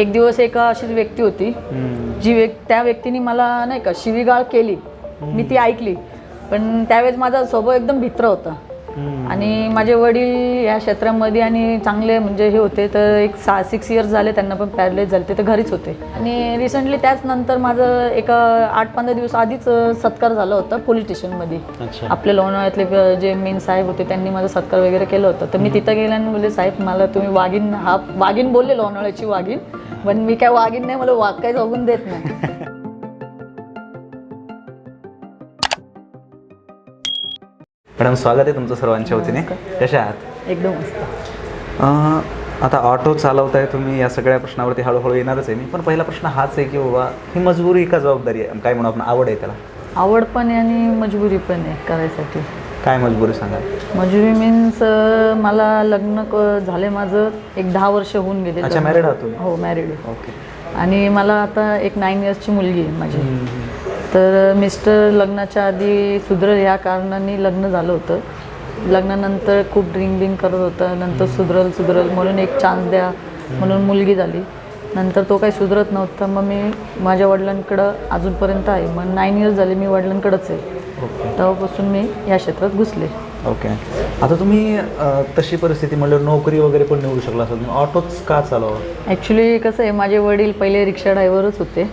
एक दिवस एका अशीच व्यक्ती होती. जी व्यक् त्या व्यक्तीने मला नाही का शिवीगाळ केली. मी ती ऐकली. पण त्यावेळेस माझा स्वभाव एकदम भित्र होता. आणि माझे वडील या क्षेत्रामध्ये आणि चांगले म्हणजे हे होते तर एक सहा सिक्स इयर्स झाले त्यांना पण पॅरलाइज झाले ते तर घरीच होते. आणि रिसेंटली त्याच नंतर माझं एका आठ पंधरा दिवस आधीच सत्कार झाला होता पोलीस स्टेशनमध्ये. आपल्या लोणावळ्यातले जे मेन साहेब होते त्यांनी माझा सत्कार वगैरे केलं होतं. तर मी तिथं गेल्याने बोलले साहेब मला तुम्ही वाघीन हा वाघीन बोलले लोणावळ्याची वाघीन पण मी काय वाघीन नाही मला वाघ काय जगून देत नाही. मॅडम स्वागत आहे तुमचं सर्वांच्या वतीने. कशा आहात? एकदम मस्त. अं, आता ऑटो चालवताय तुम्ही या सगळ्या प्रश्नावरती हळूहळू येणारच आहे मी. पण पहिला प्रश्न हाच आहे की बाबा ही मजबुरी का जबाबदारी आहे? काय म्हणू आपण आवड आहे त्याला? आवड पण आहे आणि मजबुरी पण आहे करायसाठी. काय मजबुरी सांगा मजुरी मीन्स मला लग्न क- झाले माझं एक दहा वर्ष होऊन गेले अच्छा मॅरिड आहात तुम्ही? हो मॅरिड ओके आणि मला आता एक नाईन इयर्सची मुलगी आहे माझी. तर मिस्टर लग्नाच्या आधी सुधरल या कारणाने लग्न झालं होतं. लग्नानंतर खूप ड्रिंक बिंक करत होतं नंतर सुधरल सुधरल म्हणून एक चान्स द्या म्हणून मुलगी झाली. नंतर तो काही सुधरत नव्हता मग मी माझ्या वडिलांकडं अजूनपर्यंत आहे. मग नाईन इयर्स झाले मी वडिलांकडंच आहे. तेव्हापासून मी या क्षेत्रात घुसले. ओके आता तुम्ही अं, तशी परिस्थिती म्हणल्यावर नोकरी वगैरे पण निवडू शकला असं तुम्ही ऑटोच का चालवा ॲक्च्युली कसं आहे माझे वडील पहिले रिक्षा ड्रायव्हरच होते.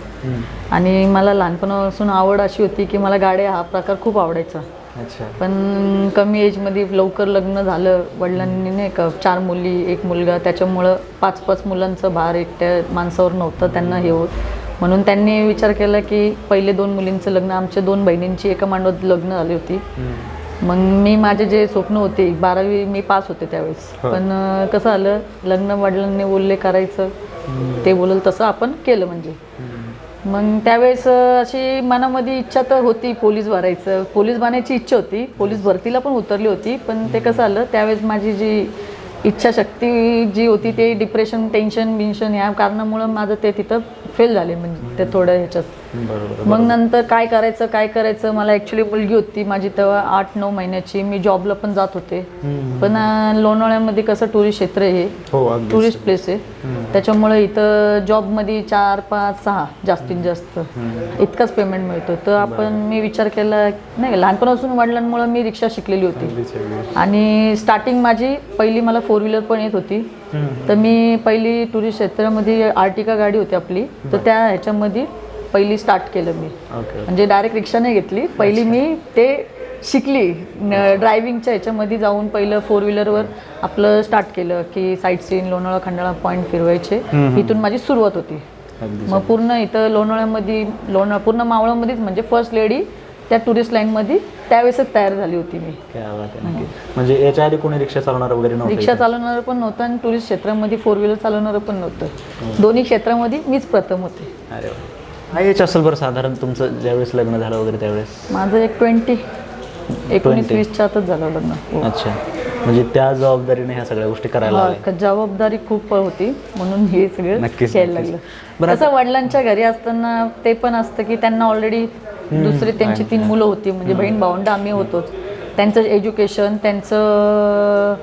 आणि मला लहानपणापासून आवड अशी होती की मला गाड्या हा प्रकार खूप आवडायचा. अच्छा. पण कमी एजमध्ये लवकर लग्न झालं. वडिलांनी नाही का चार मुली एक मुलगा त्याच्यामुळं पाच पाच मुलांचं भार एकट्या माणसावर नव्हतं त्यांना हे होत. म्हणून त्यांनी विचार केला की पहिले दोन मुलींचं लग्न आमच्या दोन बहिणींची एका मांडवात लग्न झाली होती. मग मी माझे जे स्वप्न होते बारावी मी पास होते त्यावेळेस. पण कसं आलं लग्न वडिलांनी बोलले करायचं. ते बोलल तसं आपण केलं म्हणजे. मग त्यावेळेस अशी मनामध्ये इच्छा तर होती पोलीस भरायचं. पोलीस बनायची इच्छा होती. पोलीस भरतीला पण उतरली होती. पण ते कसं आलं त्यावेळेस माझी जी इच्छाशक्ती जी होती ते डिप्रेशन टेन्शन बिन्शन या कारणामुळं माझं ते तिथं फेल झाले म्हणजे ते थोडं ह्याच्यात. मग नंतर काय करायचं काय करायचं? मला ॲक्च्युली मुलगी होती माझी तेव्हा आठ नऊ महिन्याची. मी जॉबला पण जात होते. पण लोणावळ्यामध्ये कसं टुरिस्ट क्षेत्र आहे हे. हो टुरिस्ट प्लेस आहे. त्याच्यामुळे इथं जॉबमध्ये चार पाच सहा जास्तीत जास्त इतकाच पेमेंट मिळतो. तर आपण मी विचार केला नाही लहानपणापासून वडिलांमुळे मी रिक्षा शिकलेली होती. आणि स्टार्टिंग माझी पहिली मला फोर व्हीलर पण येत होती. तर मी पहिली टुरिस्ट क्षेत्रामध्ये आर्टिका गाडी होती आपली. तर त्या ह्याच्यामध्ये पहिली स्टार्ट केलं मी. ओके म्हणजे डायरेक्ट रिक्षा नाही घेतली. पहिली मी ते शिकली. ड्रायव्हिंगच्या ह्याच्यामध्ये जाऊन पहिलं फोर व्हीलरवर आपलं स्टार्ट केलं की sight seen Lonavala Khandala point फिरवायचे. इथून माझी सुरुवात होती. मग पूर्ण इथं लोणावळ्यामध्ये लोणा पूर्ण मावळामध्येच म्हणजे फर्स्ट लेडी त्या टुरिस्ट लाईनमध्ये त्यावेळेसच तयार झाली होती मी. म्हणजे याच्या आधी कोणी रिक्षा चालवणार वगैरे रिक्षा चालवणारं पण नव्हतं आणि टुरिस्ट क्षेत्रामध्ये फोर व्हीलर चालवणारं पण नव्हतं. दोन्ही क्षेत्रामध्ये मीच प्रथम होते. अरे काय एज असेल बरं साधारण तुमचं ज्यावेळेस लग्न झालं वगैरे त्यावेळेस? माझं एक ट्वेंटी एकोणीस वीसच्या आतच झालं लग्न. हो. अच्छा. म्हणजे त्या जबाबदारीने ह्या सगळ्या गोष्टी करायला हा, लागल्या. क- जबाबदारी खूप होती म्हणून हे सगळं नक्कीच. लागलं बरं कसं वडिलांच्या घरी असताना ते पण असतं की त्यांना ऑलरेडी दुसरी त्यांची तीन मुलं होती म्हणजे बहीण भावंड आम्ही होतोच. त्यांचं एज्युकेशन त्यांचं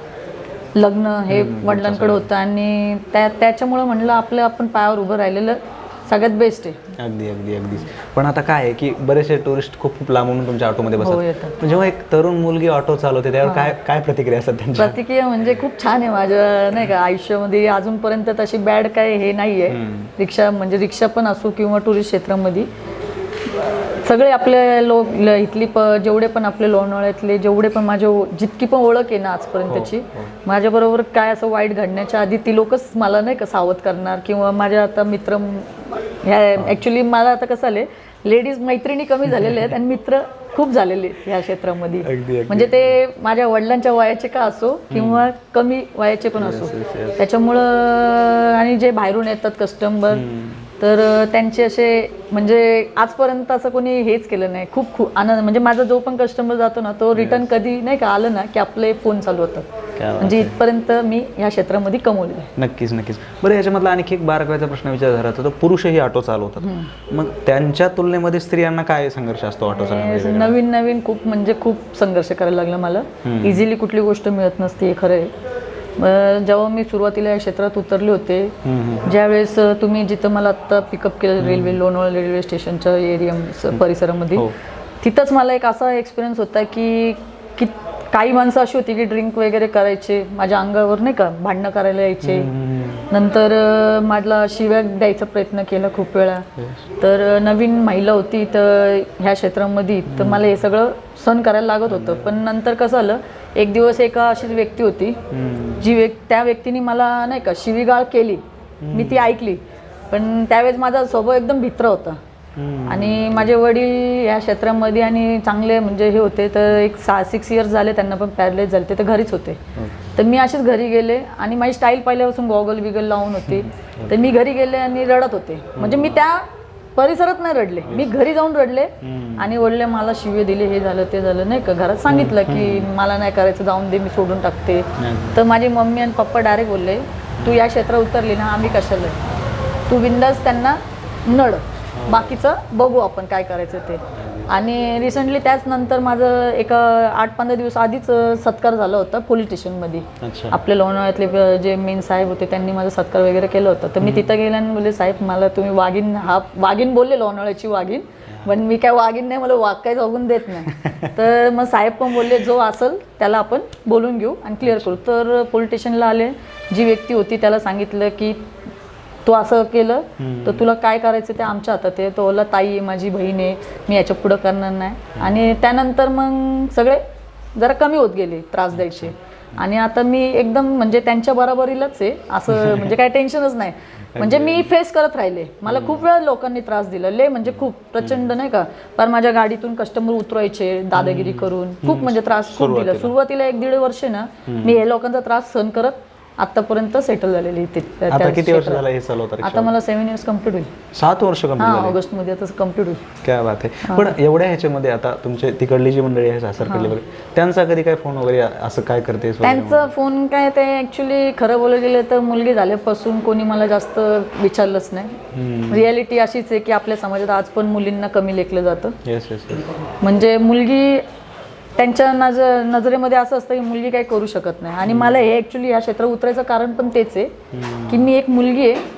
लग्न हे वडिलांकडे होतं आणि त्या त्याच्यामुळं म्हणलं आपलं आपण पायावर उभं राहिलेलं सगळ्यात बेस्ट आहे. अगदी अगदी अगदी. पण आता काय आहे की बरेचसे टुरिस्ट खूप खूप लांबून तुमच्या ऑटोमध्ये हो बसतात. येतात. पण जेव्हा एक तरुण मुलगी ऑटो चालवते त्यावर काय काय प्रतिक्रिया असतात त्यांच्या? प्रतिक्रिया म्हणजे खूप छान आहे माझ्या नाही का आयुष्यामध्ये अजूनपर्यंत तशी बॅड काय हे नाही आहे रिक्षा म्हणजे रिक्षा पण असो किंवा टुरिस्ट क्षेत्रामध्ये. सगळे आपले लोक इथली प जेवढे पण आपले लोणावळ्यातले जेवढे पण माझे जितकी पण ओळख आहे ना आजपर्यंतची माझ्याबरोबर काय असं वाईट घडण्याच्या आधी ती लोकच मला नाही का सावध करणार किंवा माझ्या आता मित्र ह्या ॲक्च्युली मला आता कसं आले लेडीज मैत्रिणी कमी झालेल्या आहेत आणि मित्र खूप झालेले आहेत ह्या क्षेत्रामध्ये. म्हणजे ते माझ्या वडिलांच्या वयाचे का असो किंवा कमी वयाचे पण असो. त्याच्यामुळं आणि जे बाहेरून येतात कस्टमर तर त्यांचे असे म्हणजे आजपर्यंत असं कोणी हेच केलं नाही. खूप खूप आनंद म्हणजे माझा जो पण कस्टमर जातो ना तो रिटर्न कधी नाही का आलं ना की आपले फोन चालू होतात. म्हणजे इथपर्यंत मी ह्या क्षेत्रामध्ये कमवले नक्कीच नक्कीच. बरं याच्यामधला आणखी एक बारकाव्याचा प्रश्न विचार झाला तर पुरुषही ऑटो चालवतात. मग त्यांच्या तुलनेमध्ये स्त्रियांना काय संघर्ष असतो ऑटो नवीन नवीन खूप म्हणजे खूप संघर्ष करायला लागला मला. इझिली कुठली गोष्ट मिळत नसते हे खरं आहे. जेव्हा मी सुरुवातीला या क्षेत्रात उतरले होते ज्यावेळेस तुम्ही जिथं मला आत्ता पिकअप केलं रेल्वे लोणावळा रेल्वे स्टेशनच्या एरिया परिसरामध्ये हो. तिथंच मला एक असा एक्सपिरियन्स होता की की काही माणसं अशी होती की ड्रिंक वगैरे करायचे माझ्या अंगावर नाही का भांडणं करायला यायचे. नंतर मला शिव्या द्यायचा प्रयत्न केला खूप वेळा. तर नवीन महिला होती तर ह्या क्षेत्रामध्ये तर मला हे सगळं सहन करायला लागत होतं. पण नंतर कसं झालं एक दिवस एका अशीच व्यक्ती होती जी व्यक् त्या व्यक्तीने मला नाही का शिवीगाळ केली. मी ती ऐकली. पण त्यावेळेस माझा स्वभाव एकदम भित्र होता. आणि माझे वडील या क्षेत्रामध्ये आणि चांगले म्हणजे हे होते तर एक सहा सिक्स इयर्स झाले त्यांना पण पॅरलाइज झाले ते तर घरीच होते. तर मी अशीच घरी गेले आणि माझी स्टाईल पहिल्यापासून गॉगल बिगल लावून होती. तर मी घरी गेले आणि रडत होते. म्हणजे मी त्या परिसरात नाही रडले. मी घरी जाऊन रडले आणि वडले मला शिवे दिले हे झालं ते झालं. नाही का? घरात सांगितलं की मला नाही करायचं जाऊन दे मी सोडून टाकते. तर माझी मम्मी आणि पप्पा डायरेक्ट बोलले तू या क्षेत्रात उतरली ना आम्ही कशाला? तू बिंदास त्यांना नड. बाकीचं बघू आपण काय करायचं ते. आणि रिसेंटली त्याच नंतर माझं एका आठ पंधरा दिवस आधीच सत्कार झाला होता पोलीस स्टेशनमध्ये आपल्या लोणावळ्यातले जे मेन साहेब होते त्यांनी माझा सत्कार वगैरे केलं होतं. तर मी तिथं गेले आणि बोलले साहेब मला तुम्ही वाघीन हा वाघीन बोलले लोणावळ्याची वाघीन पण मी काय वाघीन नाही मला वाघ काही जगून देत नाही. तर मग साहेब पण बोलले जो असेल त्याला आपण बोलून घेऊ आणि क्लिअर करू. तर पोलीस स्टेशनला आले. जी व्यक्ती होती त्याला सांगितलं की तू असं केलं तर तुला काय करायचं ते आमच्या हातात आहे. तो बोलला ताई आहे माझी बहीण आहे मी याच्या पुढं करणार नाही. आणि त्यानंतर मग सगळे जरा कमी होत गेले त्रास द्यायचे. आणि आता मी एकदम म्हणजे त्यांच्या बरोबरीलाच आहे. असं म्हणजे काही टेन्शनच नाही. म्हणजे मी फेस करत राहिले. मला खूप वेळा लोकांनी त्रास दिला. ले म्हणजे खूप प्रचंड नाही का? पण माझ्या गाडीतून कस्टमर उतरायचे दादागिरी करून. खूप म्हणजे त्रास खूप दिला. सुरुवातीला. एक दीड वर्ष ना मी हे लोकांचा त्रास सहन करत आतापर्यंत सेटल झालेली इथे आता किती वर्ष. झालं हे चालवत आता मला सेव्हन इयर्स कंप्लीट होईल. सात वर्ष कंप्लीट ऑगस्टमध्ये आता कंप्लीट होईल. काय बात आहे. पण एवढ्या ह्याच्यामध्ये आता तुमचे तिकडली जी मंडळी आहे सासरकडली वगैरे त्यांचा कधी काय फोन वगैरे असं काय करते? त्यांचा फोन काय ते ऍक्च्युली खरं बोलायला गेलं तर मुलगी झाल्यापासून कोणी मला जास्त विचारलंच नाही. रियालिटी अशीच आहे की आपल्या समाजात आज पण मुलींना कमी लेखलं जातं. म्हणजे मुलगी त्यांच्या नज नजरेमध्ये असं असतं की मुलगी काही करू शकत नाही. आणि मला हे ॲक्च्युली या क्षेत्रात उतरायचं कारण पण तेच आहे की मी एक मुलगी आहे.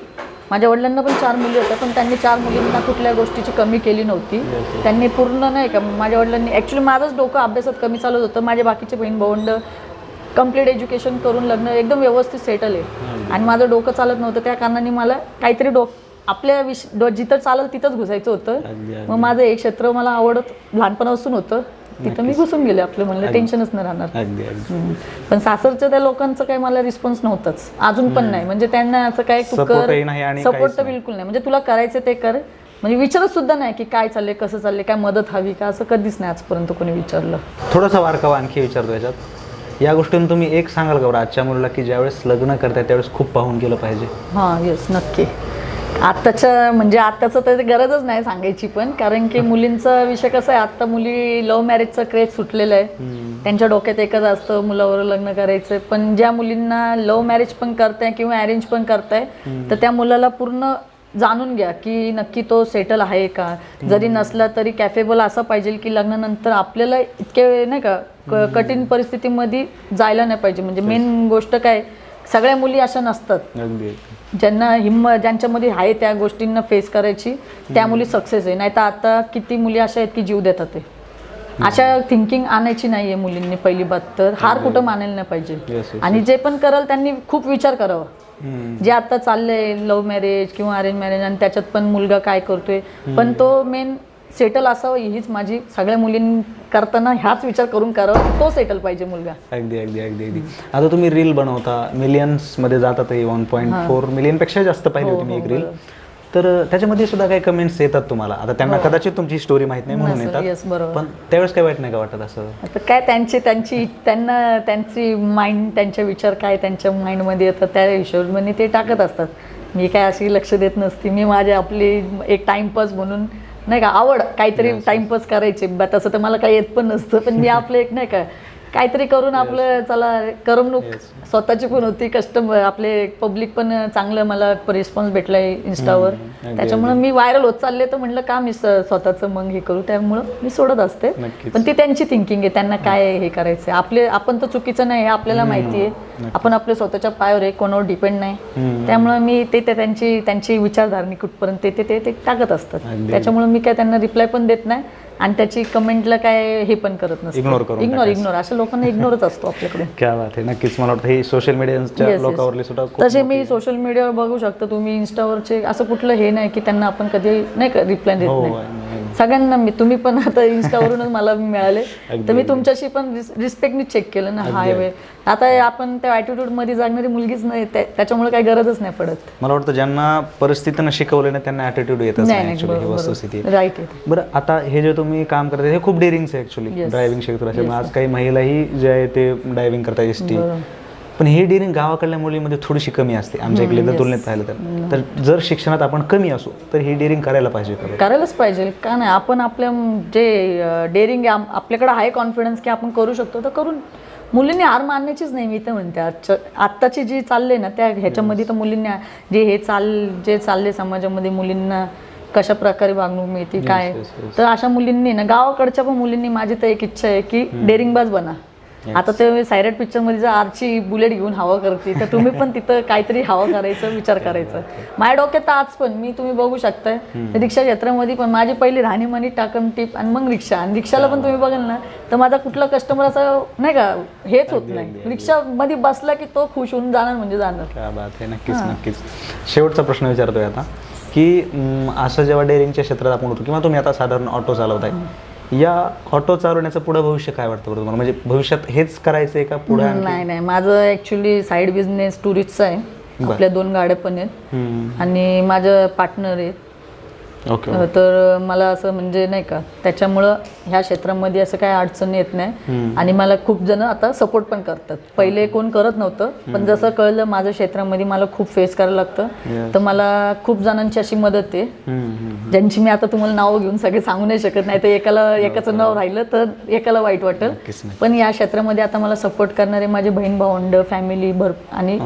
माझ्या वडिलांना पण चार मुली होत्या पण त्यांनी चार मुलींना कुठल्या गोष्टीची कमी केली नव्हती. त्यांनी पूर्ण नाही का माझ्या वडिलांनी ॲक्च्युली माझंच डोकं अभ्यासात कमी चालत होतं. माझे बाकीचे बहीण भावंड कंप्लीट एज्युकेशन करून लग्न एकदम व्यवस्थित सेटल आहे. आणि माझं डोकं चालत नव्हतं. त्या कारणाने मला काहीतरी डोक आपल्या विष जिथं चालेल तिथंच घुसायचं होतं. मग माझं एक क्षेत्र मला आवडत लहानपणापासून होतं. तिथं मी घुसून गेले आपलं म्हणलं टेन्शनच नाही राहणार. पण सासरच्या त्या लोकांचं काही मला रिस्पॉन्स नव्हताच. अजून पण नाही. म्हणजे त्यांना असं काय तू कर सपोर्ट तर बिलकुल नाही. म्हणजे तुला करायचं ते कर. म्हणजे विचारत सुद्धा नाही की काय चाललंय कसं चाललंय काय मदत हवी का? असं कधीच नाही आजपर्यंत कोणी विचारलं. थोडासा वारकावा आणखी विचारतो याच्यात. या गोष्टीतून तुम्ही एक सांगाल का आजच्या मुलीला की ज्यावेळेस लग्न करताय त्यावेळेस खूप पाहून गेलं पाहिजे? हां येस नक्की. आत्ताच्या म्हणजे आत्ताचं तर गरजच नाही सांगायची पण कारण की मुलींचा विषय कसा आहे आत्ता मुली लव्ह मॅरेजचा क्रेज सुटलेला आहे. त्यांच्या डोक्यात एकच असतं मुलावर लग्न करायचं. पण ज्या मुलींना लव्ह मॅरेज पण करताय किंवा अरेंज पण करताय तर त्या मुलाला पूर्ण जाणून घ्या की नक्की तो सेटल आहे का? जरी नसला तरी कॅफेबल असं पाहिजे की लग्नानंतर आपल्याला इतके नाही का क- कठीण परिस्थितीमध्ये जायला नाही पाहिजे. म्हणजे मेन गोष्ट काय सगळ्या मुली अशा नसतात. अगदी. ज्यांना हिंमत ज्यांच्यामध्ये आहे त्या गोष्टींना फेस करायची त्या मुली सक्सेस आहे. नाही तर आता किती मुली अशा आहेत की जीव देतात ते. अशा थिंकिंग आणायची नाहीये मुलींनी पहिली बात तर. हार कुठं मानायला नाही पाहिजे. आणि जे पण कराल त्यांनी खूप विचार करावा. हम्म. जे आता चाललंय लव्ह मॅरेज किंवा अरेंज मॅरेज आणि त्याच्यात पण मुलगा काय करतोय. पण तो मेन सेटल असावं हीच माझी सगळ्या मुलीं करताना ह्याच विचार करून करावा तो सेटल पाहिजे मुलगा. अगदी अगदी अगदी अगदी. आता तुम्ही रील बनवता मिलियन्समध्ये जातात वन पॉईंट फोर मिलियनपेक्षा जास्त पाहिली होती मी एक रील तर त्याच्यामध्ये सुद्धा काही कमेंट्स येतात तुम्हाला? आता त्यांना कदाचित तुमची स्टोरी माहीत नाही म्हणून येतात. पण त्यावेळेस काही वाईट नाही का वाटत असं? आता काय त्यांची त्यांची त्यांना त्यांची माइंड त्यांचे विचार काय त्यांच्या माइंडमध्ये येतात त्या हिशोबाने ते टाकत असतात. मी काय अशी लक्ष देत नसते. मी माझे आपली एक टाइमपास म्हणून नाही का आवड काहीतरी टाइमपास करायचे. तसं तर मला काही येत पण नसतं पण मी आपलं एक नाही का काहीतरी करून आपलं चला करमणूक स्वतःची पण होती कस्टमर आपले पब्लिक पण चांगलं मला रिस्पॉन्स भेटलाय इन्स्टावर त्याच्यामुळे मी व्हायरल होत चालले तर म्हटलं का मी स्वतःचं मग हे करू? त्यामुळं मी सोडत असते. पण ती त्यांची थिंकिंग आहे त्यांना काय हे करायचं आपले आपण तर चुकीचं नाही हे आपल्याला माहिती आहे. आपण आपल्या स्वतःच्या पायावर आहे कोणावर डिपेंड नाही. त्यामुळे मी ते त्यांची त्यांची विचारधारणी कुठपर्यंत ते ते- टाकत असतात. त्याच्यामुळे मी काय त्यांना रिप्लाय पण देत नाही. आणि त्याची कमेंटला काय हे पण करत नसते. Ignore करून इग्नोर इग्नोर अशा लोकांना इग्नोरच असतो आपल्याकडे. क्या बात आहे. नक्कीच मला वाटतं हे सोशल मीडियाच्या Yes, yes. लोकांवरली सुद्धा खूप तसे मी सोशल मीडियावर बघू शकतो. तुम्ही इन्स्टावरचे असं कुठलं हे नाही की त्यांना आपण कधी नाही का रिप्लाय देत हो नाही. सगळ्यांना मी तुम्ही पण आता इन्स्टावरूनच मला मिळाले. तर मी तुमच्याशी पण रिस्पेक्टनी चेक केलं ना हाय वे आता हे आपण त्या ॲटिट्यूडमध्ये जागणारी मुलगीच नाही त्या- त्याच्यामुळे काही गरजच नाही पडत. मला वाटतं ज्यांना परिस्थितीनं शिकवले ना त्यांना ॲटिट्यूड ही वस्तुस्थिती. राईट बरं आता हे जे तुम्ही काम करता हे खूप डेअरिंगचं आहे ऍक्च्युली Yes. ड्रायव्हिंग क्षेत्राचे. आज काही महिलाही जे आहे ते ड्रायव्हिंग करतात एस टी. पण ही डेअरिंग गावाकडल्या मुलीमध्ये थोडीशी कमी असते. आमच्या इकडे जर तुलनेत पाहिलं तर. तर जर शिक्षणात आपण कमी असू तर ही डेअरिंग करायला पाहिजे? करायलाच पाहिजे. का नाही? आपण आपल्या जे डेअरिंग आपल्याकडे आहे कॉन्फिडन्स की आपण करू शकतो तर करून. मुलींनी हार मानण्याचीच नाही मी तर म्हणते. आजच्या आत्ताची जी चालले ना त्या ह्याच्यामध्ये तर मुलींनी जे हे चाल जे चालले समाजामध्ये मुलींना कशा प्रकारे वागणूक मिळते काय? तर अशा मुलींनी ना गावाकडच्या पण मुलींनी माझी तर एक इच्छा आहे की डेअरिंगबाज बना. आता ते सायरेट पिक्चरमध्ये जर आरची बुलेट घेऊन हवा करते तर तुम्ही पण तिथं काहीतरी हवा करायचं विचार करायचा. माझ्या डोक्यात तर आज पण मी तुम्ही बघू शकताय. रिक्षा क्षेत्रामध्ये पण माझी पहिली राहणीमानी टाकम टीप आणि मग रिक्षा. आणि रिक्षाला पण तुम्ही बघाल ना तर माझा कुठला कस्टमर असं नाही का हेच होत नाही. रिक्षा मध्ये बसला की तो खुश होऊन जाणार म्हणजे जाणार. नक्कीच नक्कीच. शेवटचा प्रश्न विचारतोय आता की असं जेव्हा डेअरिंगच्या क्षेत्रात आपण होतो किंवा तुम्ही आता साधारण ऑटो चालवताय या ऑटो चालवण्याचं पुढे भविष्य काय वाटतं बरं तुम्हाला? म्हणजे भविष्यात हेच करायचंय का पुढे नाही नाही माझं ऍक्च्युली साईड बिझनेस टुरिस्टचा आहे. आपल्या दोन गाड्या पण आहेत. आणि माझं पार्टनर आहेत. अ, तर मला असं म्हणजे नाही का त्याच्यामुळं ह्या क्षेत्रामध्ये असं काही अडचण येत नाही. आणि मला खूप जण आता सपोर्ट पण करतात. पहिले कोण करत नव्हतं पण जसं कळलं माझ्या क्षेत्रामध्ये मला खूप फेस करायला लागतं. तर मला खूप जणांची अशी मदत आहे. ज्यांची मी आता तुम्हाला नाव घेऊन सगळे सांगू नाही शकत नाही तर एकाला एकाचं नाव राहिलं तर एकाला वाईट वाटेल. पण या क्षेत्रामध्ये आता मला सपोर्ट करणारे माझे बहीण भावंड फॅमिली भर आणि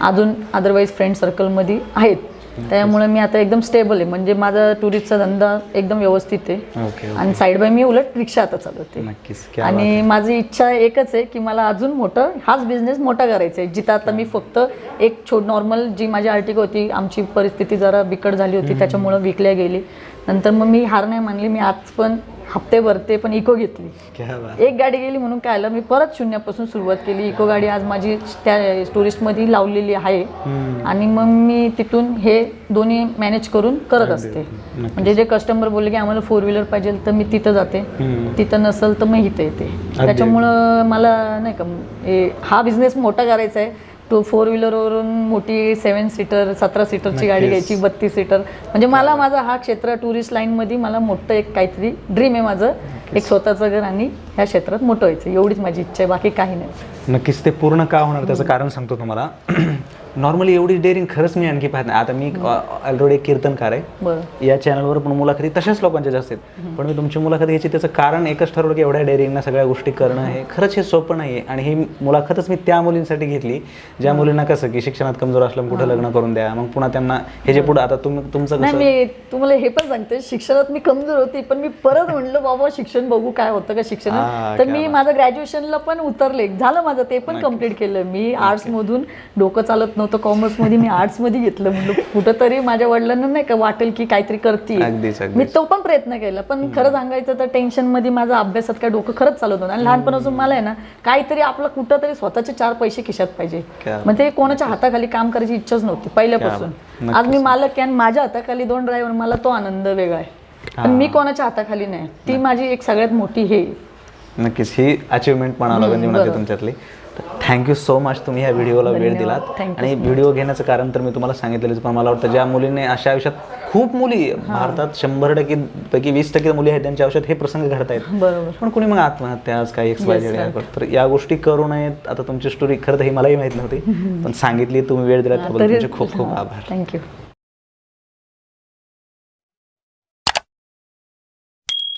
अजून अदरवाईज फ्रेंड सर्कलमध्ये आहेत. त्यामुळे मी आता एकदम स्टेबल आहे. म्हणजे माझा टुरिस्टचा धंदा एकदम व्यवस्थित आहे. आणि साईड बाय मी उलट रिक्षा आता चालवते. आणि माझी इच्छा एकच आहे की मला अजून मोठं हाच बिझनेस मोठा करायचा आहे. जिथं आता मी फक्त एक छोट नॉर्मल जी माझी आर्टिक होती आमची परिस्थिती जरा बिकट झाली होती त्याच्यामुळं विकल्या गेली. नंतर मग मी हार नाही मानली. मी आज पण हप्ते भरते पण इको घेतली. क्या बात. एक गाडी गेली म्हणून काय आलं मी परत शून्यापासून सुरुवात केली. इको गाडी आज माझी त्या टुरिस्टमध्ये लावलेली आहे. आणि मग मी तिथून हे दोन्ही मॅनेज करून करत असते. म्हणजे जे कस्टमर बोलले की आम्हाला फोर व्हीलर पाहिजे तर मी तिथं जाते. तिथं नसेल तर मग इथं येते. त्याच्यामुळं मला नाही का हा बिझनेस मोठा करायचा आहे. टू फोर व्हीलरवरून मोठी सेवन सीटर सतरा सीटरची गाडी घ्यायची बत्तीस सीटर म्हणजे मला माझा हा क्षेत्र टुरिस्ट लाईनमध्ये मला मोठं एक काहीतरी ड्रीम आहे माझं. एक स्वतःचं घर आणि ह्या क्षेत्रात मोठं व्हायचं. एवढीच माझी इच्छा आहे बाकी काही नाही. नक्कीच ते पूर्ण का होणार त्याचं कारण सांगतो तुम्हाला. नॉर्मली एवढी डेअरिंग खरंच मी आणखी पाहत नाही. आता मी ऑलरेडी एक कीर्तनकार आहे. या चॅनलवर पण मुलाखती तशाच लोकांच्या जास्त आहेत. पण मी तुमची मुलाखत घ्यायची त्याचं कारण एकच ठरवलं की एवढ्या डेअरिंगना सगळ्या गोष्टी करणं हे खरंच हे सोपं नाही आहे आणि ही मुलाखतच मी त्या मुलींसाठी घेतली. ज्या मुलींना कसं की शिक्षणात कमजोर असलं कुठं लग्न करून द्या मग पुन्हा त्यांना हे जे पुढं आता तुम्ही तुमचं मी तुम्हाला हे पण सांगते शिक्षणात मी कमजोर होती पण मी परत म्हणलं बाबा शिक्षण बघू काय होतं का शिक्षणात. तर मी माझं ग्रॅज्युएशनला पण उतरले. झालं माझं ते पण कंप्लीट केलं. मी आर्ट्स मधून डोकं चालत नव्हतं कॉमर्समध्ये मी आर्ट्समध्ये घेतलं. म्हणलं कुठंतरी माझ्या वडिलांना नाही का वाटेल की काहीतरी करते अगदीच मी अगदीच. तो पण प्रयत्न केला पण खरं सांगायचं तर टेन्शनमध्ये माझं अभ्यासात काय डोकं खरंच चालत होतं. आणि लहानपणापासून मला आहे ना काहीतरी आपलं कुठं तरी स्वतःचे चार पैसे खिशात पाहिजे. क्या मग ते कोणाच्या हाताखाली काम करायची इच्छाच नव्हती पहिल्यापासून. आज मी मालक आहे आणि माझ्या हाताखाली दोन ड्रायव्हर मला तो आनंद वेगळा आहे. पण मी कोणाच्या हाताखाली नाही. ती माझी एक सगळ्यात मोठी हे. आहे. नक्कीच. ही अचिव्हमेंट म्हणावं लागेल जीवनात तुमच्यातली. थँक्यू सो मच तुम्ही ह्या व्हिडिओला वेळ. दिलात. आणि व्हिडिओ घेण्याचं कारण तर मी तुम्हाला सांगितलेलंच पण मला वाटतं ज्या मुलींनी अशा आयुष्यात खूप मुली भारतात शंभर टक्के पैकी वीस टक्के मुली आहेत त्यांच्या आयुष्यात हे प्रसंग घडतायत बरोबर. पण कुणी मग आत्महत्या आज काही एक्स वाय झेड या गोष्टी. तर या गोष्टी करू नयेत. आता तुमची स्टोरी खरं तर ही मलाही माहीत नव्हती. पण सांगितली तुम्ही वेळ दिला त्याबद्दल तुमचे खूप खूप आभार. थँक्यू